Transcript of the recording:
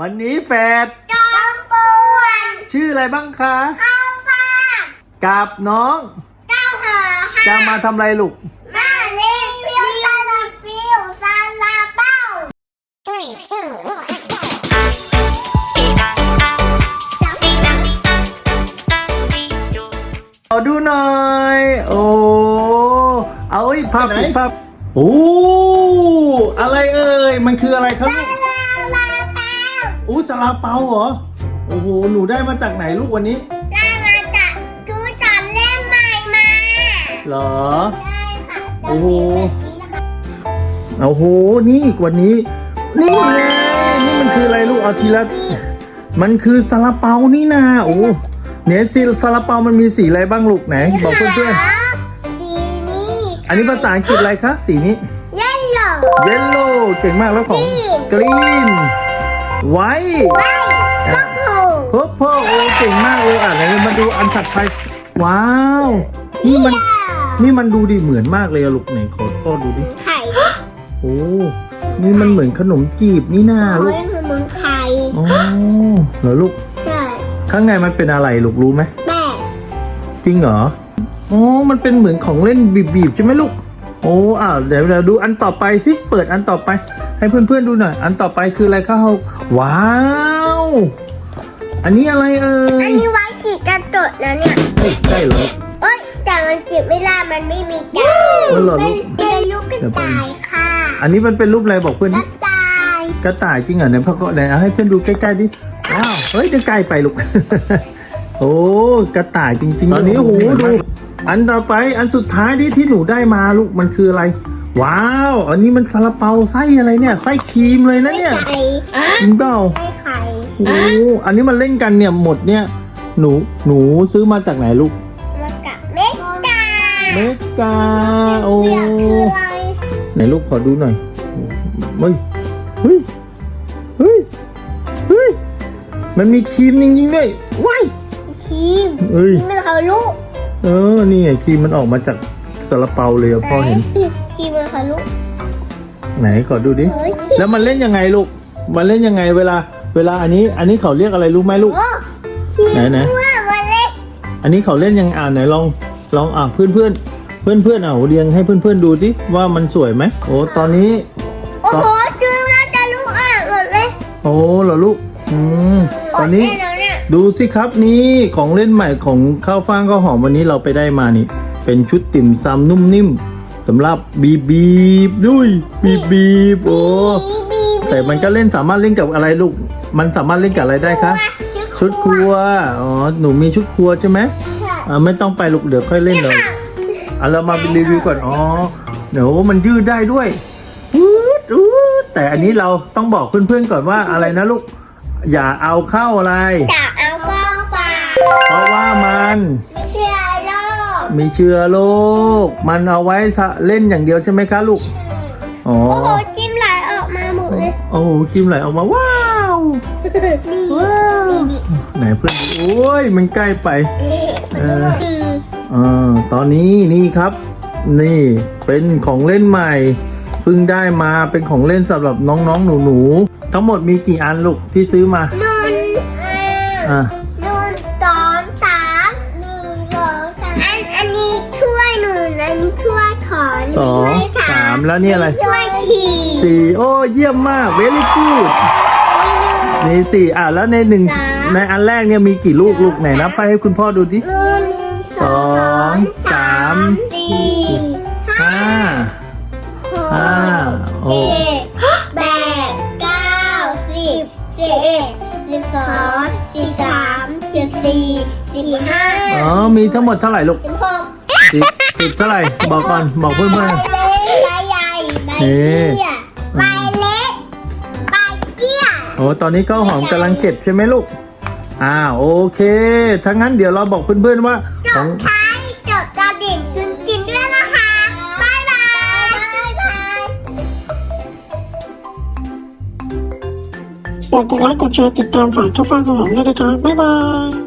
วันนี้แฝดจอมปวนชื่ออะไรบ้างคะข้าวฟ่างกับน้องก้าวหาค่ะจะมาทำอะไรลูก มาเล่นเปียวซาลาเปียวซาลาเป้า three two one let's go ขอดูหน่อย โอ้ เอาอีกภาพไหนอีกภาพโอ้ อะไรเอ่ย มันคืออะไรครับลูกซาลาเป้า อู้ซาลาเปาเหรอ โอ้โห หนูได้มาจากไหนลูกวันนี้ ได้มาจากดูจันเล่มใหม่มาเหรอ ได้ค่ะโอ้โหจะเป็นแบบนี้นะคะโอ้โห นี่วันนี้ นี่ไงนี่มันคืออะไรลูก เอาทีละ มันคือซาลาเปานี่นาโอ้เนี่ยสีซาลาเปามันมีสีอะไรบ้างลูกไหน บอกเพื่อนสีนี้ๆ อันนี้ภาษาอังกฤษอะไรคะ สีนี้เล่นเหรอเยลโล่เก่งมากแล้วของ Green กรีน ไว้ไม่ก็ผูกเพอร์เพลโอ้เก่งมากเลยอะไหนมาดูอันถัดไปว้าว นี่มัน นี่มันดูดิเหมือนมากเลยอะลูกไหนขอพ่อดูดิไข่โอ้นี่มันเหมือนขนมจีบนี่นาเขาลูกเรียกคือมึงไข่อ๋อเหรอลูกใช่ข้างในมันเป็นอะไรลูกรู้ไหมแม่จริงเหรออ๋อมันเป็นเหมือนของเล่นบีบๆใช่ไหมลูกโอ้อ้าวเดี๋ยวเราดูอันต่อไปสิเปิดอันต่อไป ให้เพื่อนๆดูหน่อย อันต่อไปคืออะไรคะเฮาว้าว อันนี้อะไรเอ่อัยนนี้ไว้จีบกระจกนะเนี่ยเฮ้ยใช่เหรอ เอ้ยแต่มันจีบไม่ได้มันไม่มีกาอ๋อเหรอลูเป็นกเป็นลูกกระต่ายค่ะอันนี้มันเป็นรูปอะไรบอกเพื่อนกดิระต่ายกระต่ายจริงเหรอเนี่ยพ่อก็ไหนเอาให้เพื่อนดูใกล้ๆดิว้าวเฮ้ยจะใกล้ไปลูก โอ้กระต่ายจริงๆตอนนี้โอ้โหดู อันต่อไปอันสุดท้ายที่ที่หนูได้มาลูกมันคืออะไร ว้าว อันนี้มันซาลาเปาไส้อะไรเนี่ย ไส้ครีมเลยนะเนี่ย ไข่จริงเปล่าไส้ไข่โอ้อันนี้มันเล่นกันเนี่ยหมดเนี่ย หนู หนูซื้อมาจากไหนลูกมากะเมกาเมกา โอ้ เลือกคืออะไรไหนลูกขอดูหน่อยเฮ้ย เฮ้ย เฮ้ย เฮ้ย มันมีครีมจริงๆด้วยว้ายครีมเอ้ยนี่เขาลูกเออ นี่ไงครีมมันออกมาจากซาลาเปาเลยอะพ่อเห็นครี มมันเขาลูก ไหนขอดูดิเฮ้ยแล้วมันเล่นยังไงลูก มันเล่นยังไงเวลา เวลาอันนี้ อันนี้เขาเรียกอะไรรู้ไหมลูก โอ้ครีมไหนไหนว่ามันเล็กอันนี้เขาเล่นยังอ่านไหนลอง ลองอะเพื่อนเพื่อนเพื่อนเพื่อนๆเอาเรียงให้เพื่อนเพื่อนๆดูสิว่ามันสวยไหมโอ้ตอนนี้ โอ้โหจืดแล้วจะลูกอะหมดเลยโอ้เหรอลูกอืมตอนนี้ หมดได้แล้วเนี่ยดูสิครับนี่ของเล่นใหม่ของข้าวฟ่างข้าวหอมวันนี้เราไปได้มานี่ เป็นชุดติ่มซำนุ่มนิ่ม สำหรับบีบีบด้วยบีบีบโอ้บีบีแต่มันก็เล่นสามารถเล่นกับอะไรลูก มันสามารถเล่นกับอะไรได้คะชุดครัวอ๋อหนูมีชุดครัวใช่ไหมใช่อ่าไม่ต้องไปลูกเดี๋ยวค่อยเล่นเลยอะเรามารีวิวก่อนอ๋อเดี๋ยวมันยืดได้ด้วยอูดอูดแต่อันนี้เราต้องบอกเพื่อนๆก่อนว่าอะไรนะลูก อย่าเอาเข้าอะไรจะเอากล้องเปล่าเพราะว่ามันไม่เชื่อโลก มีเชื้อโรคมันเอาไว้เล่นอย่างเดียวใช่ไหมคะลูกอ๋อโอ้โหจิ้มไหลออกมาหมดเลยโอ้โหครีมไหลออกมาว้าวนี่ว้าวไหนเพื่อนดูโอ้ยมันใกล้ไปเออเออตอนนี้นี่ครับ นี่เป็นของเล่นใหม่เพิ่งได้มาเป็นของเล่นสำหรับน้องๆหนูๆทั้งหมดมีกี่อันลูกที่ซื้อมานุ่นเอออะ สองสามแล้วนี่อะไรถ้วยขี่สี่โอ้เยี่ยมมาก very good นี่สี่อะแล้วในหนึ่งในอันแรกเนี่ยมีกี่ลูกลูกไหนนับไปให้คุณพ่อดูดินุ่นสองสามสี่ห้าห้าหห้ากโอ้เจ็ดแปดเก้าสิบสิบเอ็ดสิบสองสิบสามสิบสี่สิบห้าอ๋อมีทั้งหมดเท่าไหร่ลูกสิบหก สิบสิบเท่าไหร่บอกก่อนบอกเพื่อนใบๆเล็กใบใหญ่ใบเตี้ยใบเล็กใบเตี้ยโอ้ตอนนี้ข้าวหอมกำลังเก็บใช่ไหมลูก อ่าโอเคถ้างั้นเดี๋ยวเราบอกเพื่อนๆว่าจของ ดท้ายจดกระดิ่งจุนจินด้วยนะคะบายบายบายบายฝากกดไลค์กดแชร์ติดตามฝากช่องฟ้าของผมด้วยนะคะบ๊ายบาย